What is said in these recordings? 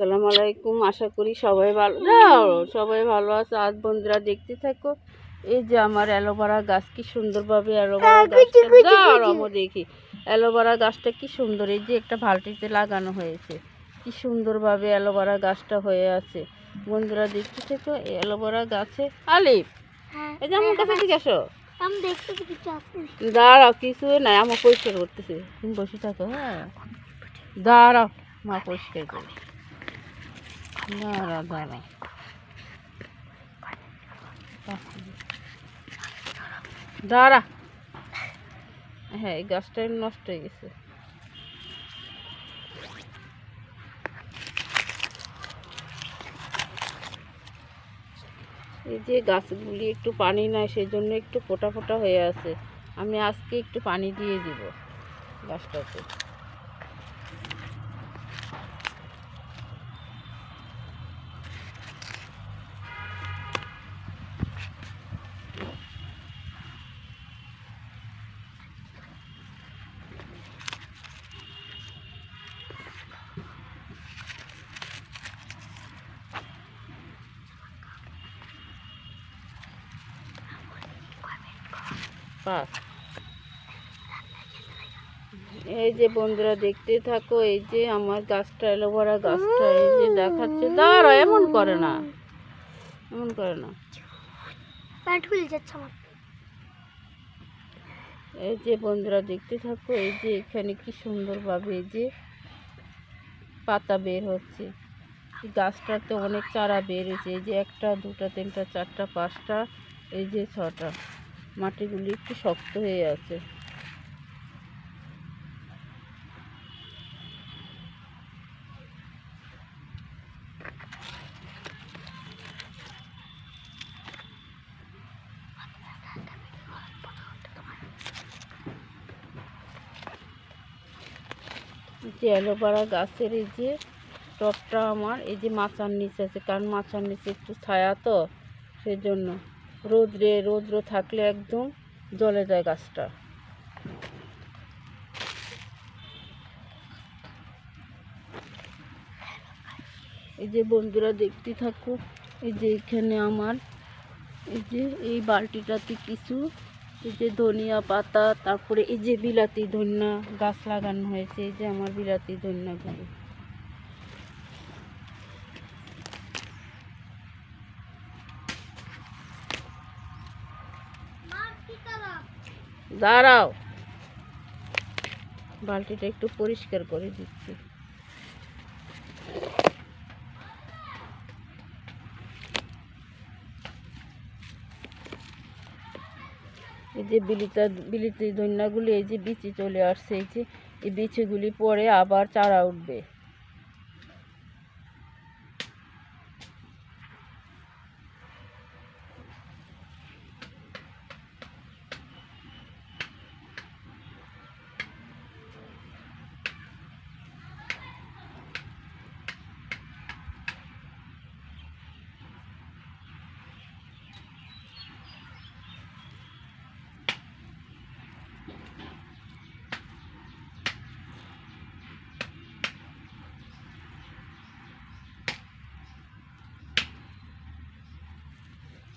আসসালামু আলাইকুম আশা করি সবাই ভালো সবাই ভালো আছে। আজ বন্ধুরা দেখতে থাকো এই যে আমার অ্যালোভেরা গাছ কি সুন্দরভাবে অ্যালোভেরা গাছটা দাঁড়াবো দেখি। অ্যালোভেরা গাছটা কি সুন্দর এই যে একটা বালতিতে লাগানো হয়েছে। কি সুন্দরভাবে অ্যালোভেরা গাছটা হয়ে আছে। বন্ধুরা দেখতে থাকো এই অ্যালোভেরা গাছে আলিফ হ্যাঁ এই যে আমার কাছে দিকে আসো। আমি দেখতে কিছু দাঁড়াও কিছু নাই আমার পরিষ্কার করতেছে। তুমি বসে থাকো হ্যাঁ। দাঁড়াও মা পরিষ্কার করে দাঁড়াও দাঁড়াও দাঁড়া। হ্যাঁ এই গাছটা নষ্ট হয়ে গেছে। এই যে গাছগুলি একটু পানি নাই সেই জন্য একটু ফোটা ফোটা হয়ে আছে। আমি আজকে একটু পানি দিয়ে দিব গাছটাতে। পাক। এই যে বন্ধুরা দেখতে থাকো এই যে আমার গাছটা এলোভেরা গাছটা এই যে দেখাচ্ছে। দাঁড়া এমন করে না এমন করে না। এই যে বন্ধুরা দেখতে থাকো এই যে এখানে কি সুন্দরভাবে এই যে পাতা বের হচ্ছে। গাছটাতে অনেক চারা বের হয়েছে এই যে একটা দুটা তিনটা চারটা পাঁচটা এই যে ছটা। মাটিগুলি একটু শক্ত হয়ে আছে। যে অ্যালোভেরা গাছের এই যে টবটা আমার, এই যে মাচার নিচে আছে, কারণ মাচার নিচে একটু ছায়া তো, সেজন্য। রোদ্রে, রৌদ্র থাকলে একদম জলে যায় গাছটা। এই যে বন্ধুরা দেখতে থাকো, এই যে এখানে আমার, এই যে এই বালতিটাতে কিছু, এই যে ধনিয়া পাতা, তারপরে এই যে বিলাতি ধনিয়া গাছ লাগানো হয়েছে, এই যে আমার বিলাতি ধনিয়াগুলো। দাঁড়াও। বালতিটা একটু পরিষ্কার করে দিচ্ছি। এই যে বিলিতা, বিলিতি ধন্যাগুলি এই যে বিচি চলে আসছে, এই যে এই বিচিগুলি পরে আবার চারা উঠবে।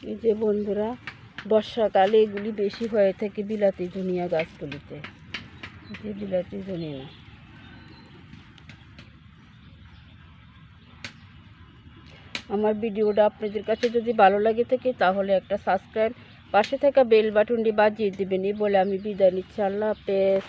এই যে বন্ধুরা, বর্ষাকালে এগুলি বেশি হয়ে থাকে বিলাতি ধনিয়া গাছগুলিতে। যে বিলাতি ধনিয়া। আমার ভিডিওটা আপনাদের কাছে যদি ভালো লাগে থাকে, তাহলে একটা সাবস্ক্রাইব পাশে থাকা বেল বাটনটি বাজিয়ে দেবেন। এই বলে আমি বিদায় নিচ্ছি। আল্লাহ হাফেজ।